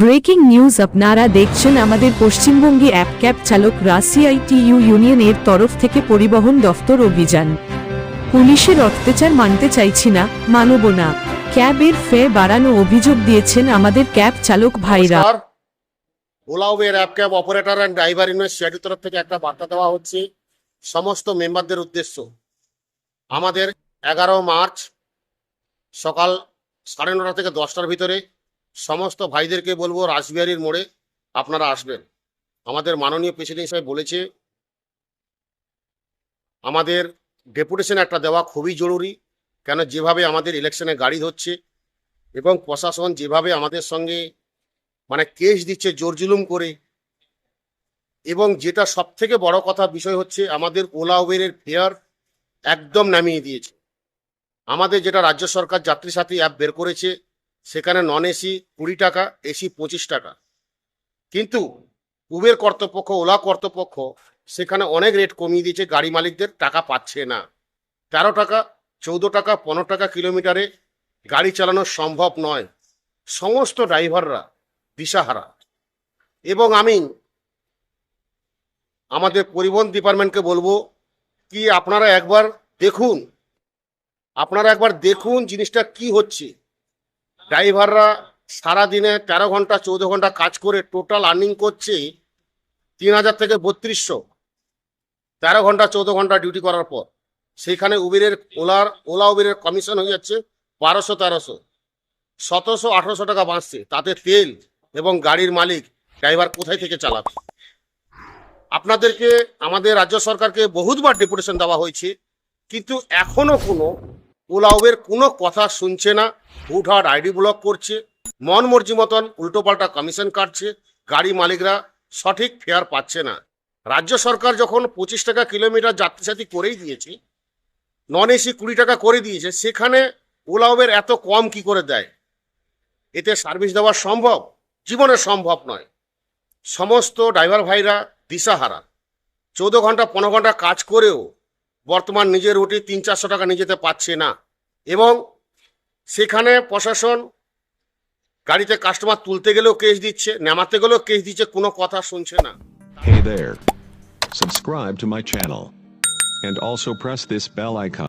Breaking news আপনারা দেখছেন আমাদের পশ্চিমবঙ্গে অ্যাপ ক্যাব চালক রাসিআইটিইউ ইউনিয়নের তরফ থেকে পরিবহন দফতর অভিযান। পুলিশের অত্যাচার মানতে চাইছি না, মানব না। ক্যাবের ফে বাড়ানো অভিযোগ দিয়েছেন আমাদের ক্যাব চালক ভাইরা। Ola Uber app cab operator and driver union তরফ থেকে একটা বার্তা দেওয়া হচ্ছে। সমস্ত মেম্বারদের উদ্দেশ্য, আমাদের এগারো মার্চ সকাল সাড়ে নটা থেকে দশটার ভিতরে সমস্ত ভাইদেরকে বলব রাসবিহারির মোড়ে আপনারা আসবেন। আমাদের মাননীয় প্রেসিডেন্ট সাহেব বলেছে, আমাদের ডেপুটেশন একটা দেওয়া খুবই জরুরি, কেন যেভাবে আমাদের ইলেকশনে গাড়ি ধরছে এবং প্রশাসন যেভাবে আমাদের সঙ্গে মানে কেস দিচ্ছে জোর জুলুম করে। এবং যেটা সব থেকে বড় কথা বিষয় হচ্ছে আমাদের ওলা উবেরের ফেয়ার একদম নামিয়ে দিয়েছে। আমাদের যেটা রাজ্য সরকার যাত্রী সাথী অ্যাপ বের করেছে সেখানে নন এসি কুড়ি টাকা এসি পঁচিশ টাকা। কিন্তু উবের কর্তৃপক্ষ, ওলা কর্তৃপক্ষ সেখানে অনেক রেট কমিয়ে দিয়েছে, গাড়ি মালিকদের টাকা পাচ্ছে না। তেরো টাকা, চৌদ্দ টাকা, পনেরো টাকা কিলোমিটারে গাড়ি চালানো সম্ভব নয়। সমস্ত ড্রাইভাররা দিশাহারা। এবং আমি আমাদের পরিবহন ডিপার্টমেন্টকে বলব কি আপনারা একবার দেখুন, আপনারা একবার দেখুন জিনিসটা কি হচ্ছে। ড্রাইভাররা সারাদিনে তেরো ঘণ্টা, চৌদ্দ ঘণ্টা কাজ করে টোটাল আর্নিং করছে তিন হাজার থেকে বত্রিশশো। তেরো ঘণ্টা, চৌদ্দ ঘণ্টা ডিউটি করার পর। সেখানে উবেরের ওলার ওলা উবেরের কমিশন হয়ে যাচ্ছে বারোশো, তেরোশো। সতেরোশো, আঠারোশো টাকা বাঁচছে। তাতে তেল এবং গাড়ির মালিক ড্রাইভার কোথায় থেকে চালাবে? আপনাদেরকে, আমাদের রাজ্য সরকারকে বহুতবার ডেপুটেশন দেওয়া হয়েছে, কিন্তু এখনও কোনো উবের কোনো কথা শুনছে না, হুটহাট আইডি ব্লক করছে, মন মর্জি মতন উল্টোপাল্টা কমিশন কাটছে, গাড়ি মালিকরা সঠিক ফেয়ার পাচ্ছে না। রাজ্য সরকার যখন পঁচিশ টাকা কিলোমিটার যাত্রী সাথী করেই দিয়েছে নন এসি কুড়ি টাকা করে দিয়েছে, সেখানে ওলা উবের এত কম কি করে দেয়? এতে সার্ভিস দেওয়া সম্ভব? জীবনে সম্ভব নয়। সমস্ত ড্রাইভার ভাইরা দিশাহারা। চৌদ্দ ঘণ্টা, পনেরো ঘণ্টা কাজ করেও বর্তমান নিজের রুটি তিন চারশো টাকা নিয়ে যেতে পারছে না। এবং সেখানে প্রশাসন গাড়িতে কাস্টমার তুলতে গেলেও কেস দিচ্ছে নামাতে গেলেও কেস দিচ্ছে কোনো কথা শুনছে না Hey there. Subscribe to my channel. And also press this bell icon.